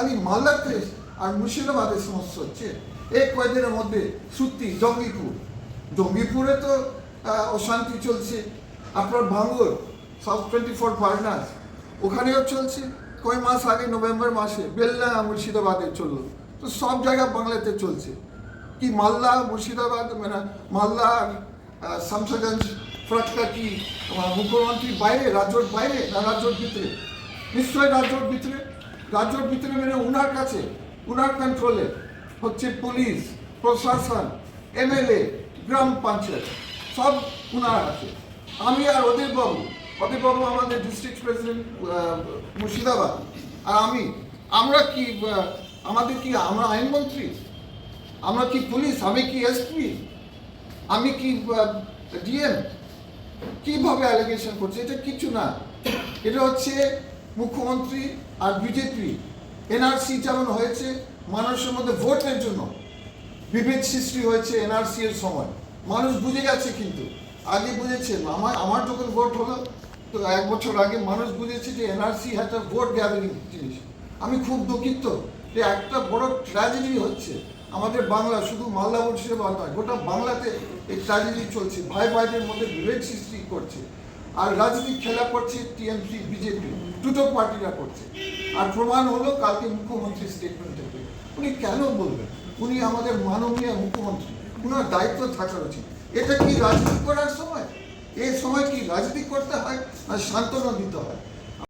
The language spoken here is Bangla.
খালি মালদাতে আর মুর্শিদাবাদে সমস্যা হচ্ছে। এই কয়েকদিনের মধ্যে সত্যি জঙ্গিপুর। জঙ্গিপুরে তো অশান্তি চলছে। আপনার Bhangar south twenty four Parganas ওখানেও চলছে। কয় মাস আগে নভেম্বর মাসে বেলনা মুর্শিদাবাদে চলল। তো সব জায়গা বাংলাতে চলছে। কি মালদা মুর্শিদাবাদ মানে মালদা শামসাগঞ্জ ফরাক্কা কি? আহ, মুখ্যমন্ত্রীর বাইরে রাজ্যর বাইরে না রাজ্যর ভিতরে? নিশ্চয়ই রাজ্যর ভিতরে। রাজ্যর ভিতরে মানে উনার কাছে ওনার কন্ট্রোলে হচ্ছে পুলিশ প্রশাসন এমএলএ গ্রাম পঞ্চায়েত, সব ওনার আছে আমি আর ওদের বাবু ওদের বাবু আমাদের ডিস্ট্রিক্ট প্রেসিডেন্ট মুর্শিদাবাদ। আর আমি, আমরা কি আমাদের কি, আমরা আইনমন্ত্রী? আমরা কি পুলিশ? আমি কি এসপি আমি কি ডিএম কীভাবে অ্যালিগেশন করছে? এটা কিছু না। এটা হচ্ছে মুখ্যমন্ত্রী আর বিজেপি, এনআরসি যেমন হয়েছে, মানুষের মধ্যে ভোটের জন্য বিভেদ সৃষ্টি হয়েছে এনআরসি এর সময়। মানুষ বুঝে গেছে কিন্তু। আগে বুঝেছে, আমার আমার যখন ভোট হলো, তো এক বছর আগে মানুষ বুঝেছে যে এনআরসি একটা ভোট গ্যাদারিং জিনিস। আমি খুব দুঃখিত যে একটা বড় ট্র্যাজেডি হচ্ছে। আমাদের বাংলা শুধু মালদা মুর্শিদাবাদ নয়, গোটা বাংলাতে এই ট্র্যাজেডি চলছে। ভাই ভাইদের মধ্যে বিভেদ সৃষ্টি করছে। আর রাজনীতি খেলা করছে টিএমসি, বিজেপি, দুটো পার্টিরা করছে। আর প্রমাণ হলো কালকে মুখ্যমন্ত্রী স্টেটমেন্ট থেকে উনি কেন বলবেন? উনি আমাদের মাননীয় মুখ্যমন্ত্রী, উনার দায়িত্ব থাকা উচিত। এটা কি রাজনীতি করার সময়? এই সময় কি রাজনীতি করতে হয় না সান্ত্বনা দিতে হয়?